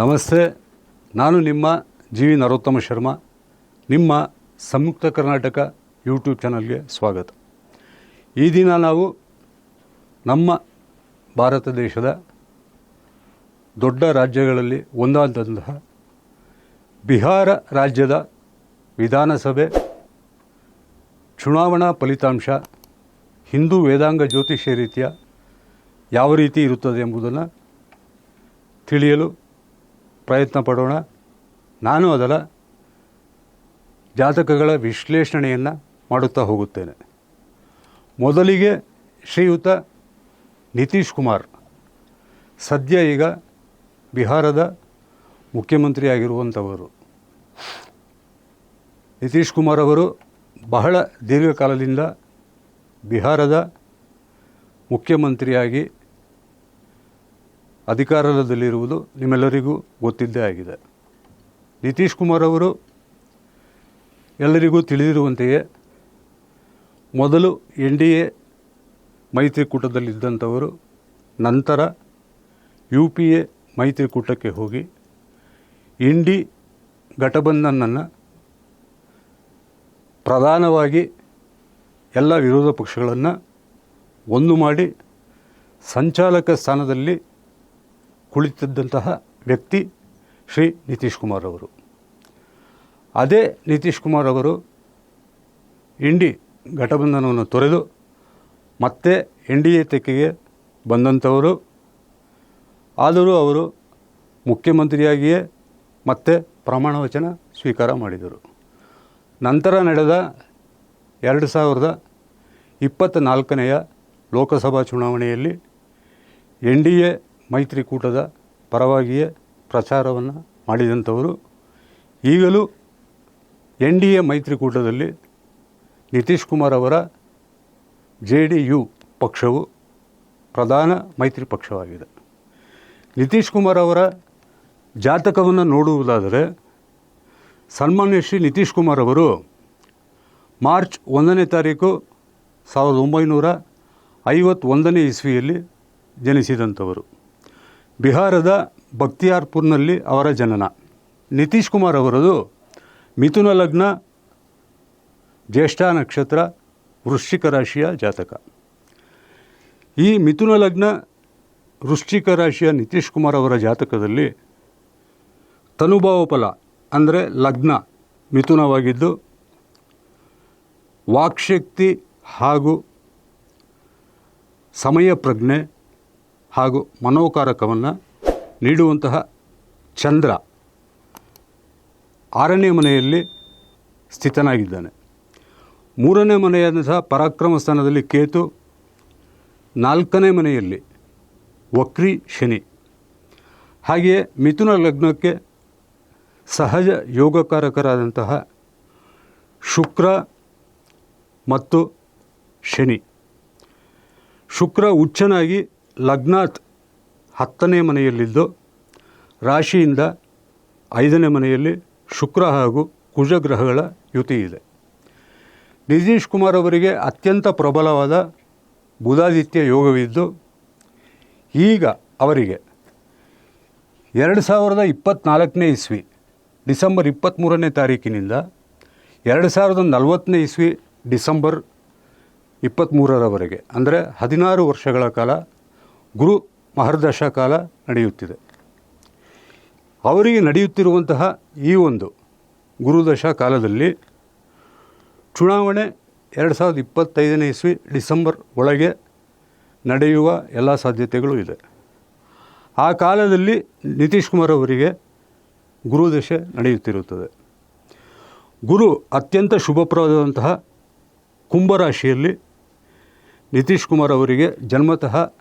ನಮಸ್ತೆ, ನಾನು ನಿಮ್ಮ ಜಿ ವಿ ನರೋತ್ತಮ ಶರ್ಮಾ, ನಿಮ್ಮ ಸಂಯುಕ್ತ ಕರ್ನಾಟಕ ಯೂಟ್ಯೂಬ್ ಚಾನಲ್ಗೆ ಸ್ವಾಗತ. ಈ ದಿನ ನಾವು ನಮ್ಮ ಭಾರತ ದೇಶದ ದೊಡ್ಡ ರಾಜ್ಯಗಳಲ್ಲಿ ಒಂದಾದಂತಹ ಬಿಹಾರ ರಾಜ್ಯದ ವಿಧಾನಸಭೆ ಚುನಾವಣಾ ಫಲಿತಾಂಶ, ಹಿಂದೂ ವೇದಾಂಗ ಜ್ಯೋತಿಷ್ಯ ರೀತಿಯ ಯಾವ ರೀತಿ ಇರುತ್ತದೆ ಎಂಬುದನ್ನು ತಿಳಿಯಲು ಪ್ರಯತ್ನ ಪಡೋಣ. ನಾನು ಅದರ ಜಾತಕಗಳ ವಿಶ್ಲೇಷಣೆಯನ್ನು ಮಾಡುತ್ತಾ ಹೋಗುತ್ತೇನೆ. ಮೊದಲಿಗೆ ಶ್ರೀಯುತ ನಿತೀಶ್ ಕುಮಾರ್. ಸದ್ಯ ಈಗ ಬಿಹಾರದ ಮುಖ್ಯಮಂತ್ರಿಯಾಗಿರುವಂಥವರು ನಿತೀಶ್ ಕುಮಾರ್ ಅವರು ಬಹಳ ದೀರ್ಘಕಾಲದಿಂದ ಬಿಹಾರದ ಮುಖ್ಯಮಂತ್ರಿಯಾಗಿ ಅಧಿಕಾರದಲ್ಲಿರುವುದು ನಿಮ್ಮೆಲ್ಲರಿಗೂ ಗೊತ್ತಿದ್ದೇ ಆಗಿದೆ. ನಿತೀಶ್ ಕುಮಾರ್ ಅವರು ಎಲ್ಲರಿಗೂ ತಿಳಿದಿರುವಂತೆಯೇ ಮೊದಲು ಎನ್ ಡಿ ಎ ಮೈತ್ರಿಕೂಟದಲ್ಲಿದ್ದಂಥವರು, ನಂತರ ಯು ಪಿ ಎ ಮೈತ್ರಿಕೂಟಕ್ಕೆ ಹೋಗಿ ಇಂಡಿ ಘಟಬಂಧನನ್ನು ಪ್ರಧಾನವಾಗಿ ಎಲ್ಲ ವಿರೋಧ ಪಕ್ಷಗಳನ್ನು ಒಂದು ಮಾಡಿ ಸಂಚಾಲಕ ಸ್ಥಾನದಲ್ಲಿ ಕುಳಿತಿದ್ದಂತಹ ವ್ಯಕ್ತಿ ಶ್ರೀ ನಿತೀಶ್ ಕುಮಾರ್ ಅವರು. ಅದೇ ನಿತೀಶ್ ಕುಮಾರ್ ಅವರು ಇಂಡಿ ಘಟಬಂಧನವನ್ನು ತೊರೆದು ಮತ್ತೆ ಎನ್ ಡಿ ಎ ತೆಕ್ಕೆಗೆ ಬಂದಂಥವರು. ಆದರೂ ಅವರು ಮುಖ್ಯಮಂತ್ರಿಯಾಗಿಯೇ ಮತ್ತೆ ಪ್ರಮಾಣ ವಚನ ಸ್ವೀಕಾರ ಮಾಡಿದರು. ನಂತರ ನಡೆದ ಎರಡು ಸಾವಿರದ ಇಪ್ಪತ್ತ ನಾಲ್ಕನೆಯ ಲೋಕಸಭಾ ಚುನಾವಣೆಯಲ್ಲಿ ಎನ್ ಡಿ ಎ ಮೈತ್ರಿಕೂಟದ ಪರವಾಗಿಯೇ ಪ್ರಚಾರವನ್ನು ಮಾಡಿದಂಥವರು, ಈಗಲೂ ಎನ್ ಡಿ ಎ ಮೈತ್ರಿಕೂಟದಲ್ಲಿ ನಿತೀಶ್ ಕುಮಾರ್ ಅವರ ಜೆ ಡಿ ಯು ಪಕ್ಷವು ಪ್ರಧಾನ ಮೈತ್ರಿ ಪಕ್ಷವಾಗಿದೆ. ನಿತೀಶ್ ಕುಮಾರ್ ಅವರ ಜಾತಕವನ್ನು ನೋಡುವುದಾದರೆ, ಸನ್ಮಾನ್ಯ ಶ್ರೀ ನಿತೀಶ್ ಕುಮಾರ್ ಅವರು ಮಾರ್ಚ್ ಒಂದನೇ ತಾರೀಕು ಸಾವಿರದ ಒಂಬೈನೂರ ಐವತ್ತೊಂದನೇ ಇಸ್ವಿಯಲ್ಲಿ ಜನಿಸಿದಂಥವರು. ಬಿಹಾರದ ಭಕ್ತಿಯಾರ್ಪುರ್ನಲ್ಲಿ ಅವರ ಜನನ. ನಿತೀಶ್ ಕುಮಾರ್ ಅವರದು ಮಿಥುನ ಲಗ್ನ, ಜ್ಯೇಷ್ಠ ನಕ್ಷತ್ರ, ವೃಶ್ಚಿಕ ರಾಶಿಯ ಜಾತಕ. ಈ ಮಿಥುನ ಲಗ್ನ, ವೃಶ್ಚಿಕ ರಾಶಿಯ ನಿತೀಶ್ ಕುಮಾರ್ ಅವರ ಜಾತಕದಲ್ಲಿ ತನುಭಾವ ಫಲ ಅಂದರೆ ಲಗ್ನ, ಮಿಥುನವಾಗಿದ್ದು, ವಾಕ್ಶಕ್ತಿ ಹಾಗೂ ಸಮಯ ಪ್ರಜ್ಞೆ ಹಾಗೂ ಮನೋಕಾರಕವನ್ನು ನೀಡುವಂತಹ ಚಂದ್ರ ಆರನೇ ಮನೆಯಲ್ಲಿ ಸ್ಥಿತನಾಗಿದ್ದಾನೆ. ಮೂರನೇ ಮನೆಯಾದಂತಹ ಪರಾಕ್ರಮ ಸ್ಥಾನದಲ್ಲಿ ಕೇತು ನಾಲ್ಕನೇ ಮನೆಯಲ್ಲಿ ವಕ್ರಿ ಶನಿ. ಹಾಗೆಯೇ ಮಿಥುನ ಲಗ್ನಕ್ಕೆ ಸಹಜ ಯೋಗಕಾರಕರಾದಂತಹ ಶುಕ್ರ ಮತ್ತು ಶನಿ. ಶುಕ್ರ ಉಚ್ಚನಾಗಿ ಲಗ್ನಾತ್ ಹತ್ತನೇ ಮನೆಯಲ್ಲಿದ್ದು, ರಾಶಿಯಿಂದ ಐದನೇ ಮನೆಯಲ್ಲಿ ಶುಕ್ರ ಹಾಗೂ ಕುಜಗ್ರಹಗಳ ಯುತಿ ಇದೆ ನಿತೀಶ್ ಕುಮಾರ್ ಅವರಿಗೆ ಅತ್ಯಂತ ಪ್ರಬಲವಾದ ಬುಧಾದಿತ್ಯ ಯೋಗವಿದ್ದು, ಈಗ ಅವರಿಗೆ ಎರಡು ಸಾವಿರದ ಇಪ್ಪತ್ತ್ನಾಲ್ಕನೇ ಇಸ್ವಿ, ಡಿಸೆಂಬರ್ ಇಪ್ಪತ್ತ್ಮೂರನೇ ತಾರೀಕಿನಿಂದ ಎರಡು ಸಾವಿರದ ನಲವತ್ತನೇ ಇಸ್ವಿ, ಡಿಸೆಂಬರ್ ಇಪ್ಪತ್ತ್ಮೂರರವರೆಗೆ ಅಂದರೆ ಹದಿನಾರು ವರ್ಷಗಳ ಕಾಲ ಗುರು ಮಹರ್ದಶ ಕಾಲ ನಡೆಯುತ್ತಿದೆ. ಅವರಿಗೆ ನಡೆಯುತ್ತಿರುವಂತಹ ಈ ಒಂದು ಗುರುದಶ ಕಾಲದಲ್ಲಿ ಚುನಾವಣೆ ಎರಡು ಸಾವಿರದ ಇಪ್ಪತ್ತೈದನೇ ಇಸ್ವಿ ಡಿಸೆಂಬರ್ ಒಳಗೆ ನಡೆಯುವ ಎಲ್ಲ ಸಾಧ್ಯತೆಗಳು ಇದೆ. ಆ ಕಾಲದಲ್ಲಿ ನಿತೀಶ್ ಕುಮಾರ್ ಅವರಿಗೆ ಗುರುದಶೆ ನಡೆಯುತ್ತಿರುತ್ತದೆ. ಗುರು ಅತ್ಯಂತ ಶುಭಪ್ರದವಾದಂತಹ ಕುಂಭರಾಶಿಯಲ್ಲಿ ನಿತೀಶ್ ಕುಮಾರ್ ಅವರಿಗೆ ಜನ್ಮತಃ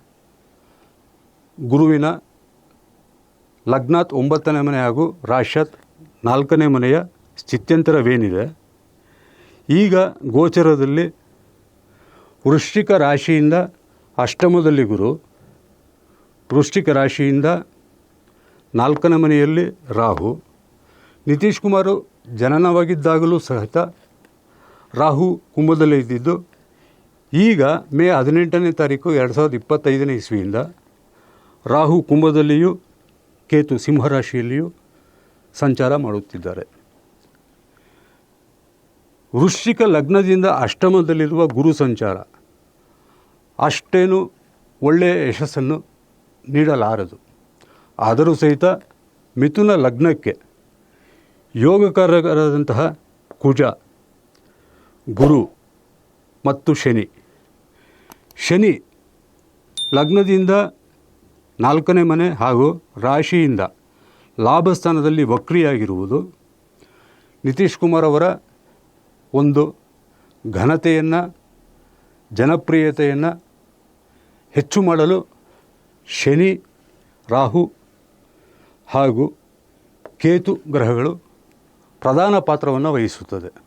ಗುರುವಿನ ಲಗ್ನಾತ್ ಒಂಬತ್ತನೇ ಮನೆ ಹಾಗೂ ರಾಶತ್ ನಾಲ್ಕನೇ ಮನೆಯ ಸ್ಥಿತ್ಯಂತರವೇನಿದೆ. ಈಗ ಗೋಚರದಲ್ಲಿ ವೃಶ್ಚಿಕ ರಾಶಿಯಿಂದ ಅಷ್ಟಮದಲ್ಲಿ ಗುರು, ವೃಶ್ಚಿಕ ರಾಶಿಯಿಂದ ನಾಲ್ಕನೇ ಮನೆಯಲ್ಲಿ ರಾಹು, ನಿತೀಶ್ ಕುಮಾರು ಜನನವಾಗಿದ್ದಾಗಲೂ ಸಹಿತ ರಾಹು ಕುಂಭದಲ್ಲೇ ಇದ್ದಿದ್ದು ಈಗ ಮೇ ಹದಿನೆಂಟನೇ ತಾರೀಕು ಎರಡು ಸಾವಿರದ ಇಪ್ಪತ್ತೈದನೇ ಇಸ್ವಿಯಿಂದ ರಾಹು ಕುಂಭದಲ್ಲಿಯೂ, ಕೇತು ಸಿಂಹರಾಶಿಯಲ್ಲಿಯೂ ಸಂಚಾರ ಮಾಡುತ್ತಿದ್ದಾರೆ. ವೃಶ್ಚಿಕ ಲಗ್ನದಿಂದ ಅಷ್ಟಮದಲ್ಲಿರುವ ಗುರು ಸಂಚಾರ. ಅಷ್ಟೇನು ಒಳ್ಳೆಯ ಯಶಸ್ಸನ್ನು ನೀಡಲಾರದು. ಆದರೂ ಸಹಿತ ಮಿಥುನ ಲಗ್ನಕ್ಕೆ ಯೋಗಕಾರಕರಾದಂತಹ ಕುಜ, ಗುರು ಮತ್ತು ಶನಿ. ಶನಿ ಲಗ್ನದಿಂದ ನಾಲ್ಕನೇ ಮನೆ ಹಾಗೂ ರಾಶಿಯಿಂದ ಲಾಭಸ್ಥಾನದಲ್ಲಿ ವಕ್ರಿಯಾಗಿರುವುದು ನಿತೀಶ್ ಕುಮಾರ್ ಅವರ ಒಂದು ಘನತೆಯನ್ನು, ಜನಪ್ರಿಯತೆಯನ್ನು ಹೆಚ್ಚು ಮಾಡಲು ಶನಿ, ರಾಹು ಹಾಗೂ ಕೇತು ಗ್ರಹಗಳು ಪ್ರಧಾನ ಪಾತ್ರವನ್ನು ವಹಿಸುತ್ತದೆ.